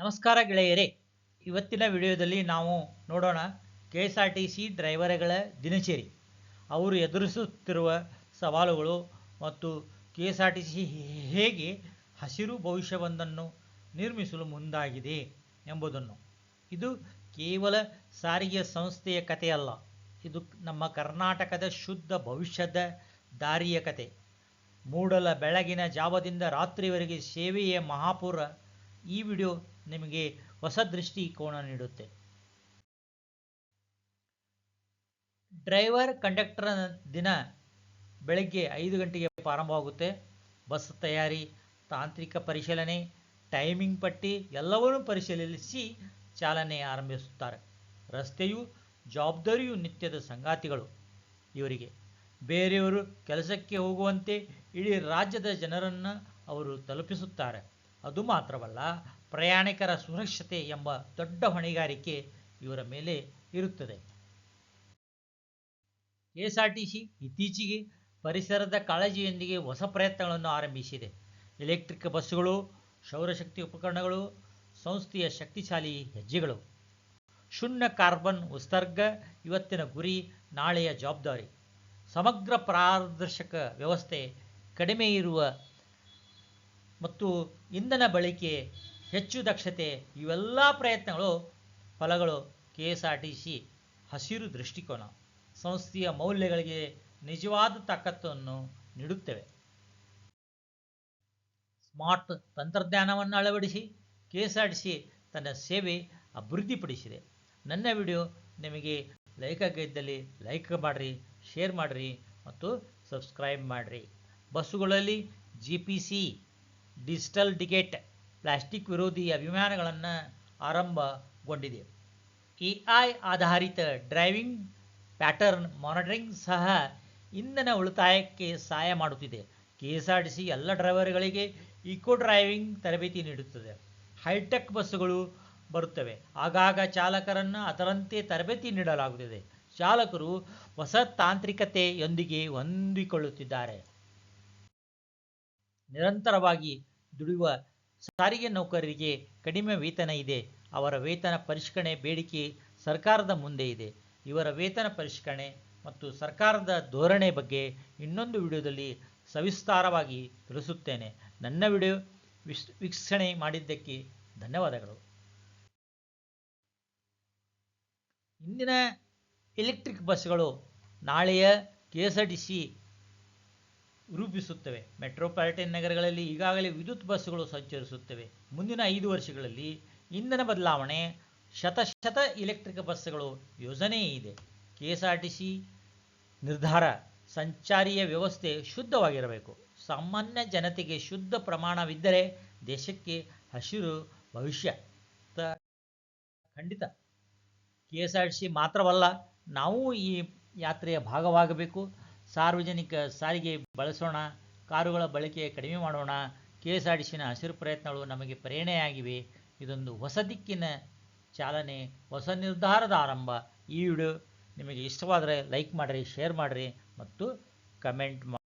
ನಮಸ್ಕಾರ ಗೆಳೆಯರೇ. ಇವತ್ತಿನ ವಿಡಿಯೋದಲ್ಲಿ ನಾವು ನೋಡೋಣ K S R T C ಡ್ರೈವರ್ಗಳ ದಿನಚರಿ. ಅವರು ಎದುರಿಸುತ್ತಿರುವ ಸವಾಲುಗಳು ಮತ್ತು K S R T C ಹೇಗೆ ಹಸಿರು ಭವಿಷ್ಯವೊಂದನ್ನು ನಿರ್ಮಿಸಲು ಮುಂದಾಗಿದೆ ಎಂಬುದನ್ನು. ಇದು ಕೇವಲ ಸಾರಿಗೆ ಸಂಸ್ಥೆಯ ಕಥೆಯಲ್ಲ, ಇದು ನಮ್ಮ ಕರ್ನಾಟಕದ ಶುದ್ಧ ಭವಿಷ್ಯದ ದಾರಿಯ ಕತೆ ಮೂಡಲ ಬೆಳಗಿನ ಜಾವದಿಂದ ರಾತ್ರಿವರೆಗೆ ಸೇವೆಯ ಮಹಾಪುರ. ಈ ವಿಡಿಯೋ ನಿಮಗೆ ಹೊಸ ದೃಷ್ಟಿಕೋನ ನೀಡುತ್ತೆ. ಡ್ರೈವರ್ ಕಂಡಕ್ಟರ್ ದಿನ ಬೆಳಗ್ಗೆ ಐದು ಗಂಟೆಗೆ ಪ್ರಾರಂಭವಾಗುತ್ತೆ. ಬಸ್ ತಯಾರಿ, ತಾಂತ್ರಿಕ ಪರಿಶೀಲನೆ, ಟೈಮಿಂಗ್ ಪಟ್ಟಿ ಎಲ್ಲವನ್ನೂ ಪರಿಶೀಲಿಸಿ ಚಾಲನೆ ಆರಂಭಿಸುತ್ತಾರೆ. ರಸ್ತೆಯು ಜವಾಬ್ದಾರಿಯು ನಿತ್ಯದ ಸಂಗಾತಿಗಳು ಇವರಿಗೆ. ಬೇರೆಯವರು ಕೆಲಸಕ್ಕೆ ಹೋಗುವಂತೆ ಇಡೀ ರಾಜ್ಯದ ಜನರನ್ನು ಅವರು ತಲುಪಿಸುತ್ತಾರೆ. ಅದು ಮಾತ್ರವಲ್ಲ, ಪ್ರಯಾಣಿಕರ ಸುರಕ್ಷತೆ ಎಂಬ ದೊಡ್ಡ ಹೊಣೆಗಾರಿಕೆ ಇವರ ಮೇಲೆ ಇರುತ್ತದೆ. ಕೆ ಎಸ್ ಆರ್ ಇತ್ತೀಚೆಗೆ ಪರಿಸರದ ಕಾಳಜಿಯೊಂದಿಗೆ ಹೊಸ ಪ್ರಯತ್ನಗಳನ್ನು ಆರಂಭಿಸಿದೆ. ಎಲೆಕ್ಟ್ರಿಕ್ ಬಸ್ಸುಗಳು, ಸೌರಶಕ್ತಿ ಉಪಕರಣಗಳು, ಸಂಸ್ಥೆಯ ಶಕ್ತಿಶಾಲಿ ಹೆಜ್ಜೆಗಳು. ಶೂನ್ಯ ಕಾರ್ಬನ್ ಉತ್ಸರ್ಗ ಇವತ್ತಿನ ಗುರಿ, ನಾಳೆಯ ಜವಾಬ್ದಾರಿ. ಸಮಗ್ರ ಪಾರದರ್ಶಕ ವ್ಯವಸ್ಥೆ ಕಡಿಮೆ ಇರುವ ಮತ್ತು ಇಂಧನ ಬಳಕೆ, ಹೆಚ್ಚು ದಕ್ಷತೆ, ಇವೆಲ್ಲ ಪ್ರಯತ್ನಗಳು, ಫಲಗಳು ಕೆ ಎಸ್ ಆರ್ ಟಿ ಹಸಿರು ದೃಷ್ಟಿಕೋನ. ಸಂಸ್ಥೆಯ ಮೌಲ್ಯಗಳಿಗೆ ನಿಜವಾದ ತಾಕತ್ತನ್ನು ನೀಡುತ್ತವೆ. ಸ್ಮಾರ್ಟ್ ತಂತ್ರಜ್ಞಾನವನ್ನು ಅಳವಡಿಸಿ K S R T C ತನ್ನ ಸೇವೆ ಅಭಿವೃದ್ಧಿಪಡಿಸಿದೆ. ನನ್ನ ವಿಡಿಯೋ ನಿಮಗೆ ಲೈಕ್ ಆಗಿದ್ದಲ್ಲಿ ಲೈಕ್ ಮಾಡಿರಿ, ಶೇರ್ ಮಾಡಿರಿ ಮತ್ತು ಸಬ್ಸ್ಕ್ರೈಬ್ ಮಾಡಿರಿ. ಬಸ್ಸುಗಳಲ್ಲಿ G P C digital ticket plastic ವಿರೋಧಿ ಅಭಿಯಾನಗಳನ್ನು ಆರಂಭಗೊಂಡಿದೆ. ಎ ಐ ಆಧಾರಿತ ಡ್ರೈವಿಂಗ್ ಪ್ಯಾಟರ್ನ್ ಮಾನಿಟರಿಂಗ್ ಸಹ ಇಂಧನ ಉಳಿತಾಯಕ್ಕೆ ಸಹಾಯ ಮಾಡುತ್ತಿದೆ. K S R T C ಎಲ್ಲ ಡ್ರೈವರ್ಗಳಿಗೆ ಇಕೋ ಡ್ರೈವಿಂಗ್ ತರಬೇತಿ ನೀಡುತ್ತದೆ. ಹೈಟೆಕ್ ಬಸ್ಸುಗಳು ಬರುತ್ತವೆ. ಆಗಾಗ ಚಾಲಕರನ್ನು ಅದರಂತೆ ತರಬೇತಿ ನೀಡಲಾಗುತ್ತದೆ. ಚಾಲಕರು ಹೊಸ ತಾಂತ್ರಿಕತೆಯೊಂದಿಗೆ ಹೊಂದಿಕೊಳ್ಳುತ್ತಿದ್ದಾರೆ. ನಿರಂತರವಾಗಿ ದುಡಿಯುವ ಸಾರಿಗೆ ನೌಕರರಿಗೆ ಕಡಿಮೆ ವೇತನ ಇದೆ. ಅವರ ವೇತನ ಪರಿಷ್ಕರಣೆ ಬೇಡಿಕೆ ಸರ್ಕಾರದ ಮುಂದೆ ಇದೆ. ಇವರ ವೇತನ ಪರಿಷ್ಕರಣೆ ಮತ್ತು ಸರ್ಕಾರದ ಧೋರಣೆ ಬಗ್ಗೆ ಇನ್ನೊಂದು ವಿಡಿಯೋದಲ್ಲಿ ಸವಿಸ್ತಾರವಾಗಿ ತಿಳಿಸುತ್ತೇನೆ. ನನ್ನ ವಿಡಿಯೋ ವಿಶ್, ವೀಕ್ಷಣೆ ಮಾಡಿದ್ದಕ್ಕೆ ಧನ್ಯವಾದಗಳು. ಇಂದಿನ ಎಲೆಕ್ಟ್ರಿಕ್ ಬಸ್ಗಳು ನಾಳೆಯ ಕೆ ಆರ್ ಟಿ ರೂಪಿಸುತ್ತವೆ. ಮೆಟ್ರೋಪಾಲಿಟನ್ ನಗರಗಳಲ್ಲಿ ಈಗಾಗಲೇ ವಿದ್ಯುತ್ ಬಸ್ಸುಗಳು ಸಂಚರಿಸುತ್ತವೆ. ಮುಂದಿನ ಐದು ವರ್ಷಗಳಲ್ಲಿ ಇಂಧನ ಬದಲಾವಣೆ, ಶತಶತ ಎಲೆಕ್ಟ್ರಿಕ್ ಬಸ್ಸುಗಳು ಯೋಜನೆ ಇದೆ. K S R T C ನಿರ್ಧಾರ, ಸಂಚಾರಿಯ ವ್ಯವಸ್ಥೆ ಶುದ್ಧವಾಗಿರಬೇಕು. ಸಾಮಾನ್ಯ ಜನತೆಗೆ ಶುದ್ಧ ಪ್ರಮಾಣವಿದ್ದರೆ ದೇಶಕ್ಕೆ ಹಸಿರು ಭವಿಷ್ಯ. ಖಂಡಿತ. K S R T C ಮಾತ್ರವಲ್ಲ, ನಾವು ಈ ಯಾತ್ರೆಯ ಭಾಗವಾಗಬೇಕು. ಸಾರ್ವಜನಿಕ ಸಾರಿಗೆ ಬಳಸೋಣ, ಕಾರುಗಳ ಬಳಕೆ ಕಡಿಮೆ ಮಾಡೋಣ ಕೆ ಎಸ್ ಆರ್ ಟಿ ಸಿನ ಹಸಿರು ಪ್ರಯತ್ನಗಳು ನಮಗೆ ಪ್ರೇರಣೆಯಾಗಿವೆ. ಇದೊಂದು ಹೊಸ ದಿಕ್ಕಿನ ಚಾಲನೆ, ಹೊಸ ನಿರ್ಧಾರದ ಆರಂಭ. ಈ ವಿಡಿಯೋ ನಿಮಗೆ ಇಷ್ಟವಾದರೆ ಲೈಕ್ ಮಾಡಿರಿ, ಶೇರ್ ಮಾಡಿರಿ ಮತ್ತು ಕಮೆಂಟ್ ಮಾಡಿ